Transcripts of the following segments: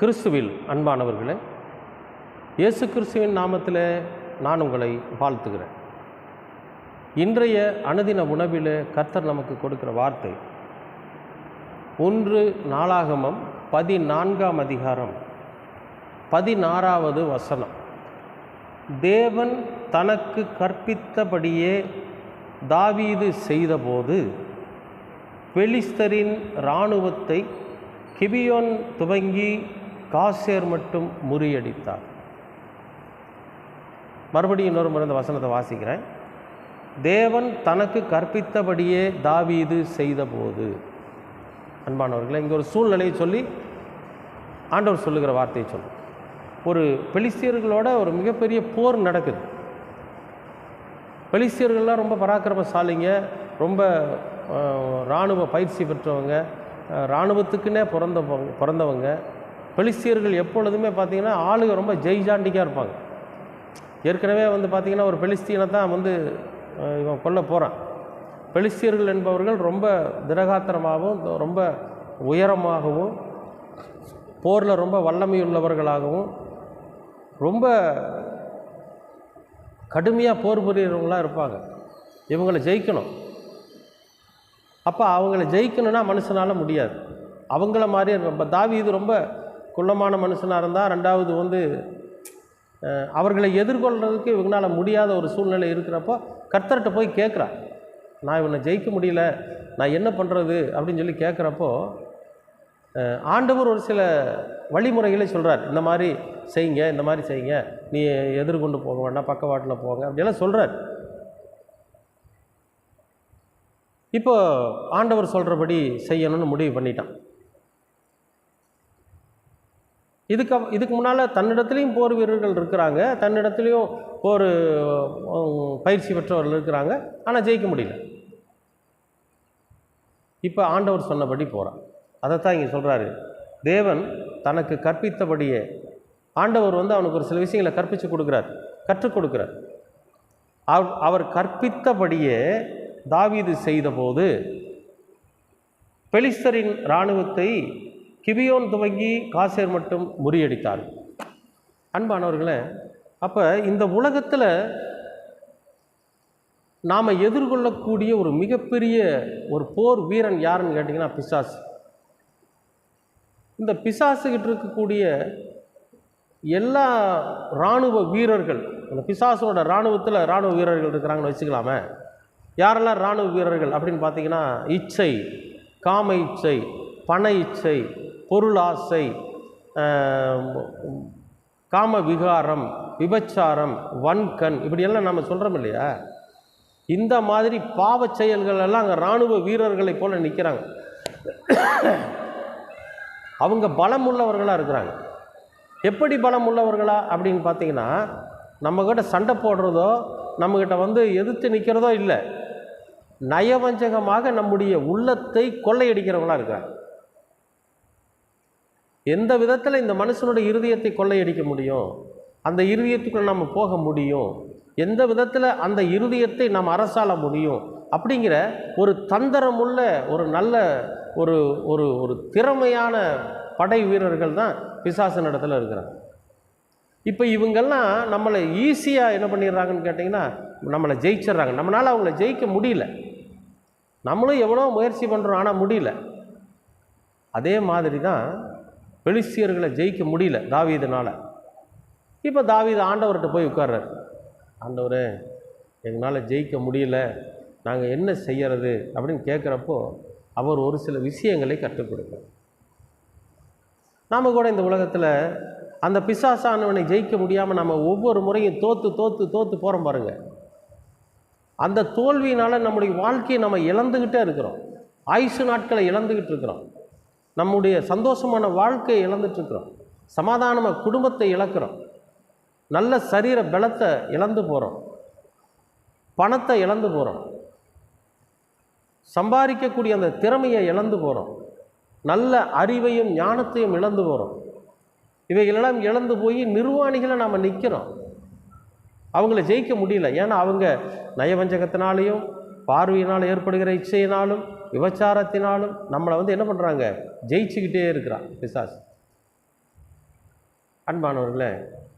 கிறிஸ்துவில் அன்பானவர்களே இயேசு கிறிஸ்துவின் நாமத்தில் நான் உங்களை வாழ்த்துகிறேன். இன்றைய அனுதின உணவில் கர்த்தர் நமக்கு கொடுக்கிற வார்த்தை ஒன்று நாளாகமம் பதினான்காம் அதிகாரம் பதினாறாவது வசனம். தேவன் தனக்கு கற்பித்தபடியே தாவீது செய்தபோது பெலிஸ்தரின் இராணுவத்தை கிபியோன் துவங்கி காசேர் மட்டும் முறியடித்தார். மறுபடியும் இன்னொரு முறை இந்த வசனத்தை வாசிக்கிறேன். தேவன் தனக்கு கற்பித்தபடியே தாவீது செய்தபோது. அன்பானவர்களே இங்கே ஒரு சூழ்நிலையை சொல்லி ஆண்டவர் சொல்லுகிற வார்த்தையை சொல்லும் ஒரு பெலிஸ்தியர்களோட ஒரு மிகப்பெரிய போர் நடக்குது. பெலிஸ்தியர்கள்லாம் ரொம்ப பராக்கிரமசாலிங்க ரொம்ப இராணுவ பயிற்சி பெற்றவங்க இராணுவத்துக்குன்னே பிறந்தவங்க பிறந்தவங்க. பெலிஸ்தியர்கள் எப்பொழுதுமே பார்த்திங்கன்னா ஆளுங்க ரொம்ப ஜெய்ஜாண்டிக்காக இருப்பாங்க. ஏற்கனவே வந்து பார்த்திங்கன்னா ஒரு பெலிஸ்தீனை தான் வந்து இவன் கொல்ல போகிறான் பெலிஸ்தியர்கள் என்பவர்கள் ரொம்ப திரகாத்திரமாகவும் ரொம்ப உயரமாகவும் போரில் ரொம்ப வல்லமையுள்ளவர்களாகவும் ரொம்ப கடுமையாக போர் புரியறவங்களாக இருப்பாங்க. இவங்களை ஜெயிக்கணும். அப்போ அவங்கள ஜெயிக்கணும்னா மனுஷனால் முடியாது. அவங்கள மாதிரியே ரொம்ப இது ரொம்ப குள்ளமான மனுஷனாக இருந்தால் ரெண்டாவது வந்து அவர்களை எதிர்கொள்கிறதுக்கு இவங்களால் முடியாத ஒரு சூழ்நிலை இருக்கிறப்போ கர்த்தர்கிட்ட போய் கேட்குறான் நான் இவனை ஜெயிக்க முடியல நான் என்ன பண்ணுறது அப்படின்னு சொல்லி கேட்குறப்போ ஆண்டவர் ஒரு சில வழிமுறைகளை சொல்கிறார் இந்த மாதிரி செய்யுங்க இந்த மாதிரி செய்யுங்க நீ எதிர்கொண்டு போக வேண்டாம் பக்கவாட்டில் போங்க அப்படியெல்லாம் சொல்கிறார் இப்போ ஆண்டவர் சொல்கிறபடி செய்யணும்னு முடிவு பண்ணிட்டான். இதுக்கு இதுக்கு முன்னால் தன்னிடத்துலையும் போர் வீரர்கள் இருக்கிறாங்க. தன்னிடத்துலையும் போர் பயிற்சி பெற்றவர்கள் இருக்கிறாங்க. ஆனால் ஜெயிக்க முடியல. இப்போ ஆண்டவர் சொன்னபடி போகிறான் அதைத்தான் இங்கே சொல்கிறாரு தேவன் தனக்கு கற்பித்தபடியே ஆண்டவர் வந்து அவனுக்கு ஒரு சில விஷயங்களை கற்பித்து கொடுக்குறார். கற்றுக் கொடுக்குறார். அவர் அவர் கற்பித்தபடியே தாவீது செய்தபோது பெலிஸ்தரின் இராணுவத்தை கிபியோன் துவங்கி காசேர் மட்டும் முறியடித்தார். அன்பானவர்களே அப்போ இந்த உலகத்தில் நாம் எதிர்கொள்ளக்கூடிய ஒரு மிகப்பெரிய ஒரு போர் வீரன் யாருன்னு கேட்டிங்கன்னா பிசாசு. இந்த பிசாசுகிட்ட இருக்கக்கூடிய எல்லா இராணுவ வீரர்கள் அந்த பிசாசோட இராணுவத்தில் இராணுவ வீரர்கள் இருக்கிறாங்கன்னு வச்சுக்கலாமே. யாரெல்லாம் இராணுவ வீரர்கள் அப்படின்னு பார்த்தீங்கன்னா இச்சை காம இச்சை பண இச்சை பொருளாசை காம விகாரம் விபச்சாரம் வன்கண் இப்படியெல்லாம் நம்ம சொல்கிறோம் இல்லையா? இந்த மாதிரி பாவச் செயல்கள் எல்லாம் அங்கே இராணுவ வீரர்களைப் போல நிற்கிறாங்க அவங்க பலம் உள்ளவர்களாக இருக்கிறாங்க. எப்படி பலம் உள்ளவர்களா அப்படின்னு பார்த்தீங்கன்னா நம்மக்கிட்ட சண்டை போடுறதோ நம்மக்கிட்ட வந்து எதிர்த்து நிற்கிறதோ இல்லை. நயவஞ்சகமாக நம்முடைய உள்ளத்தை கொள்ளையடிக்கிறவங்களா இருக்காங்க எந்த விதத்தில் இந்த மனுஷனுடைய இருதயத்தை கொள்ளையடிக்க முடியும்? அந்த இருதயத்துக்குள்ள நம்ம போக முடியும். எந்த விதத்தில் அந்த இருதயத்தை நாம் அரசாள முடியும்? அப்படிங்கிற ஒரு தந்திரமுள்ள ஒரு நல்ல ஒரு ஒரு ஒரு திறமையான படை வீரர்கள் தான் பிசாசன் இடத்துல இருக்கிறாங்க. இப்போ இவங்கெல்லாம் நம்மளை ஈஸியாக என்ன பண்ணிடுறாங்கன்னு கேட்டிங்கன்னா நம்மளை ஜெயிச்சிடுறாங்க. நம்மளால் அவங்கள ஜெயிக்க முடியல. நம்மளும் எவ்வளோ முயற்சி பண்ணுறோம் ஆனால் முடியல. அதே மாதிரி தான் பெலிஸ்தியர்களை ஜெயிக்க முடியல தாவீதனால். இப்போ தாவீது ஆண்டவர்கிட்ட போய் உட்கார்றாரு. ஆண்டவரே எங்களால் ஜெயிக்க முடியல. நாங்கள் என்ன செய்கிறது அப்படின்னு கேட்குறப்போ அவர் ஒரு சில விஷயங்களை கற்றுக் கொடுப்பார் நாம் கூட இந்த உலகத்தில் அந்த பிசாசானவனை ஜெயிக்க முடியாமல் நம்ம ஒவ்வொரு முறையும் தோற்று தோற்று தோற்று போகிறோம் பாருங்கள் அந்த தோல்வியினால் நம்முடைய வாழ்க்கையை நம்ம இழந்துக்கிட்டே இருக்கிறோம். ஆயுசு நாட்களை இழந்துக்கிட்டு இருக்கிறோம். நம்முடைய சந்தோஷமான வாழ்க்கையை இழந்துட்டுருக்குறோம். சமாதானமாக குடும்பத்தை இழக்கிறோம். நல்ல சரீர பலத்தை இழந்து போகிறோம் பணத்தை இழந்து போகிறோம் சம்பாதிக்கக்கூடிய அந்த திறமையை இழந்து போகிறோம் நல்ல அறிவையும் ஞானத்தையும் இழந்து போகிறோம் இவைகளெல்லாம் இழந்து போய் நிர்வாணிகளை நாம் நிற்கிறோம் அவங்கள ஜெயிக்க முடியல. ஏன்னா அவங்க நயவஞ்சகத்தினாலேயும் பார்வையினால் ஏற்படுகிற இச்சையினாலும் விபச்சாரத்தினாலும் நம்மளை வந்து என்ன பண்ணுறாங்க ஜெயிச்சுக்கிட்டே இருக்கிறான் பிசாஸ் அன்பானவர்களே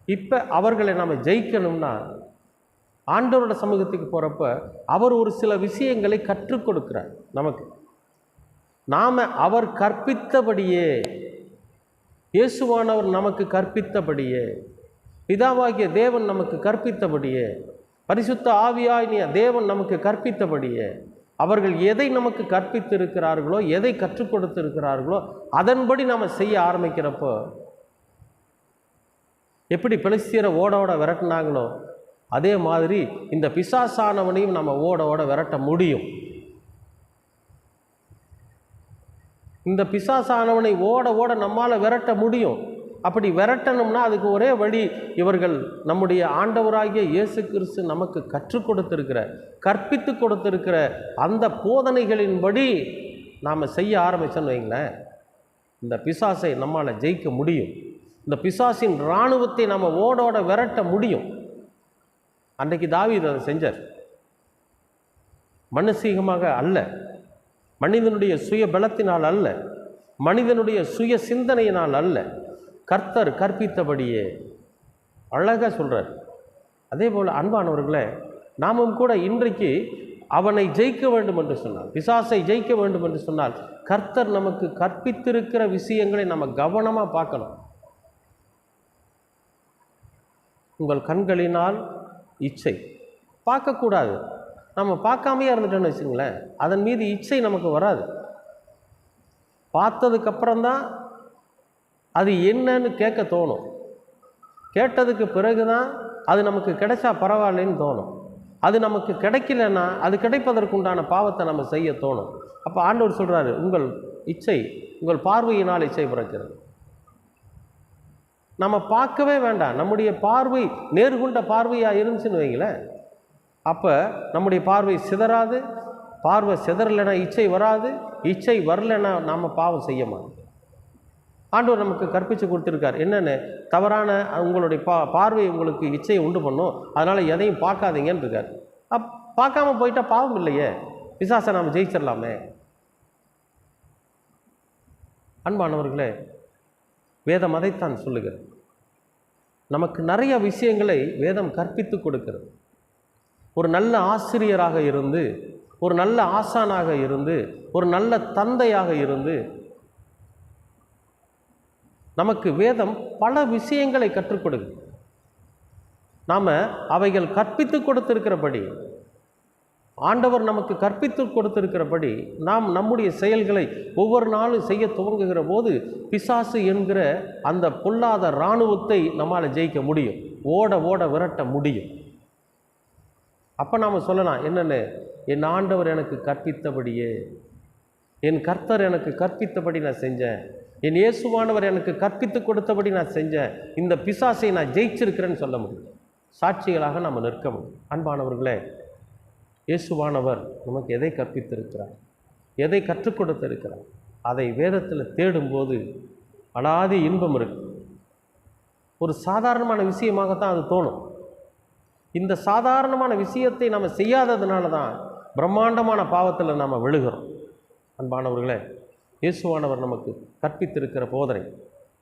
இப்போ அவர்களை நம்ம ஜெயிக்கணும்னா ஆண்டவரோட சமூகத்துக்கு போகிறப்ப அவர் ஒரு சில விஷயங்களை கற்றுக் கொடுக்குறார் நமக்கு. நாம் அவர் கற்பித்தபடியே இயேசுவானவர் நமக்கு கற்பித்தபடியே பிதாவாகிய தேவன் நமக்கு கற்பித்தபடியே பரிசுத்த ஆவியாகிய தேவன் நமக்கு கற்பித்தபடியே அவர்கள் எதை நமக்கு கற்பித்திருக்கிறார்களோ எதை கற்றுக் கொடுத்திருக்கிறார்களோ அதன்படி நாம் செய்ய ஆரம்பிக்கிறப்போ எப்படி பிளஸ்தீரை ஓட ஓட விரட்டினாங்களோ அதே மாதிரி இந்த பிசாசானவனையும் நம்ம ஓட ஓட விரட்ட முடியும். இந்த பிசாசானவனை ஓட ஓட நம்மால் விரட்ட முடியும். அப்படி விரட்டணும்னா அதுக்கு ஒரே வழி இவர்கள் நம்முடைய ஆண்டவராகிய இயேசு கிறிஸ்து நமக்கு கற்றுக் கொடுத்திருக்கிற கற்பித்து கொடுத்திருக்கிற அந்த போதனைகளின்படி நாம் செய்ய ஆரம்பித்தோன்னு வைங்களேன். இந்த பிசாசை நம்மால் ஜெயிக்க முடியும். இந்த பிசாசின் இராணுவத்தை நம்ம ஓடோட விரட்ட முடியும். அன்றைக்கு தாவீது அதை செஞ்சார். மனுசீகமாக அல்ல. மனிதனுடைய சுய பலத்தினால் அல்ல. மனிதனுடைய சுய சிந்தனையினால் அல்ல. கர்த்தர் கற்பித்தபடியே அழகாக சொல்கிறார் அதே போல் அன்பானவர்களே நாமும் கூட இன்றைக்கு அவனை ஜெயிக்க வேண்டும் என்று சொன்னால் பிசாசை ஜெயிக்க வேண்டும் என்று சொன்னால் கர்த்தர் நமக்கு கற்பித்திருக்கிற விஷயங்களை நம்ம கவனமாக பார்க்கணும். உங்கள் கண்களினால் இச்சை. பார்க்கக்கூடாது நம்ம பார்க்காமையே இருந்துட்டோம்னு வச்சுங்களேன் அதன் மீது இச்சை நமக்கு வராது. பார்த்ததுக்கப்புறம்தான் அது என்னன்னு கேட்க தோணும். கேட்டதுக்கு பிறகு தான் அது நமக்கு கிடைச்சா பரவாயில்லைன்னு தோணும். அது நமக்கு கிடைக்கலன்னா அது கிடைப்பதற்குண்டான பாவத்தை நம்ம செய்ய தோணும். அப்போ ஆண்டவர் சொல்கிறாரு உங்கள் இச்சை உங்கள் பார்வையினால் இச்சை பிறக்கிறது. நம்ம பார்க்கவே வேண்டாம். நம்முடைய பார்வை நேர்கொண்ட பார்வையாக இருந்துச்சுன்னு வைங்களேன். அப்போ நம்முடைய பார்வை சிதறாது. பார்வை சிதறலைன்னா இச்சை வராது. இச்சை வரலைன்னா நாம் பாவம் செய்ய மாட்டோம். ஆண்டவர் நமக்கு கற்பித்து கொடுத்துருக்கார். என்னென்னு? தவறான உங்களுடைய பா பார்வை உங்களுக்கு இச்சையை உண்டு பண்ணும். அதனால் எதையும் பார்க்காதீங்கன்னு இருக்கார். அப் பார்க்காம போயிட்டால் பாவம் இல்லையே. பிசாசை நாம் ஜெயிச்சிடலாமே. அன்பானவர்களே வேதம் அதைத்தான் சொல்லுகிறது. நமக்கு நிறைய விஷயங்களை வேதம் கற்பித்து கொடுக்கிறது. ஒரு நல்ல ஆசிரியராக இருந்து ஒரு நல்ல ஆசானாக இருந்து ஒரு நல்ல தந்தையாக இருந்து நமக்கு வேதம் பல விஷயங்களை கற்றுக் கொடுக்குது நாம் அவைகள் கற்பித்து கொடுத்திருக்கிறபடி ஆண்டவர் நமக்கு கற்பித்து கொடுத்திருக்கிறபடி நாம் நம்முடைய செயல்களை ஒவ்வொரு நாளும் செய்ய துவங்குகிற போது பிசாசு என்கிற அந்த பொல்லாத இராணுவத்தை நம்மால் ஜெயிக்க முடியும். ஓட ஓட விரட்ட முடியும். அப்போ நாம் சொல்லலாம் என்னென்னு என் ஆண்டவர் எனக்கு கற்பித்தபடியே என் கர்த்தர் எனக்கு கற்பித்தபடி நான் செஞ்சேன். என் இயேசுவானவர் எனக்கு கற்பித்து கொடுத்தபடி நான் செஞ்சேன் இந்த பிசாசை நான் ஜெயிச்சிருக்கிறேன்னு சொல்ல முடியும். சாட்சிகளாக நம்ம நிற்க முடியும். அன்பானவர்களே இயேசுவானவர் நமக்கு எதை கற்பித்திருக்கிறார்? எதை கற்றுக் கொடுத்திருக்கிறார்? அதை வேதத்தில் தேடும்போது அலாதி இன்பம் இருக்கு. ஒரு சாதாரணமான விஷயமாகத்தான் அது தோணும். இந்த சாதாரணமான விஷயத்தை நம்ம செய்யாததுனால தான் பிரம்மாண்டமான பாவத்தில் நாம் விழுகிறோம். அன்பானவர்களே இயேசுவானவர் நமக்கு கற்பித்திருக்கிற போதனை.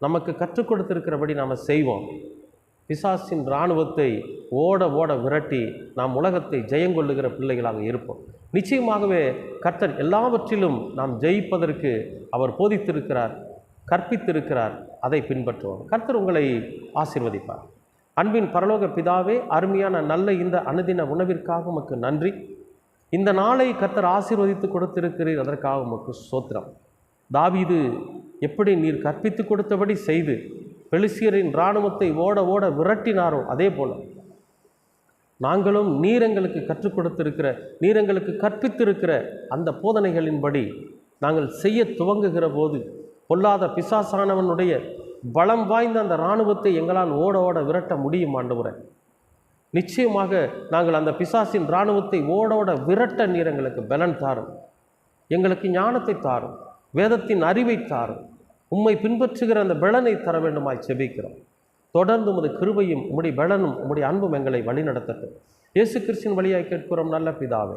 நமக்கு கற்றுக் கொடுத்திருக்கிறபடி நாம் செய்வோம். பிசாசின் இராணுவத்தை ஓட ஓட விரட்டி நாம் உலகத்தை ஜெயங்கொள்ளுகிற பிள்ளைகளாக இருப்போம். நிச்சயமாகவே கர்த்தர் எல்லாவற்றிலும் நாம் ஜெயிப்பதற்கு அவர் போதித்திருக்கிறார் கற்பித்திருக்கிறார் அதை பின்பற்றுவோம். கர்த்தர் உங்களை ஆசிர்வதிப்பார். அன்பின் பரலோக பிதாவே அருமையான நல்ல இந்த அனுதின உணவிற்காக உமக்கு நன்றி. இந்த நாளை கர்த்தர் ஆசீர்வதித்து கொடுத்திருக்கிறீர் அதற்காக உமக்கு சோத்திரம். தாவீது எப்படி நீர் கற்பித்து கொடுத்தபடி செய்து பெலிசியரின் இராணுவத்தை ஓட ஓட விரட்டினாரோ அதே போல. நாங்களும் நீர் எங்களுக்கு கற்றுக் கொடுத்திருக்கிற நீர் எங்களுக்கு கற்பித்திருக்கிற அந்த போதனைகளின்படி நாங்கள் செய்ய துவங்குகிற போது பொல்லாத பிசாசானவனுடைய பலம் வாய்ந்த அந்த இராணுவத்தை எங்களால் ஓட ஓட விரட்ட முடியும் ஆண்டவரை. நிச்சயமாக நாங்கள் அந்த பிசாசின் இராணுவத்தை ஓட ஓட விரட்ட நீர் எங்களுக்கு பலன் தாரும். எங்களுக்கு ஞானத்தை தாரும். வேதத்தின் அறிவை தாரும் உம்மை பின்பற்றுகிற அந்த பலனை தர வேண்டுமாய் செபிக்கிறோம். தொடர்ந்து உமது கிருபையும் உம்முடைய பலனும் உம்முடைய அன்பும் எங்களை வழிநடத்தட்டும். இயேசு கிறிஸ்தின் வழியாய் கேட்கிறோம் நல்ல பிதாவே.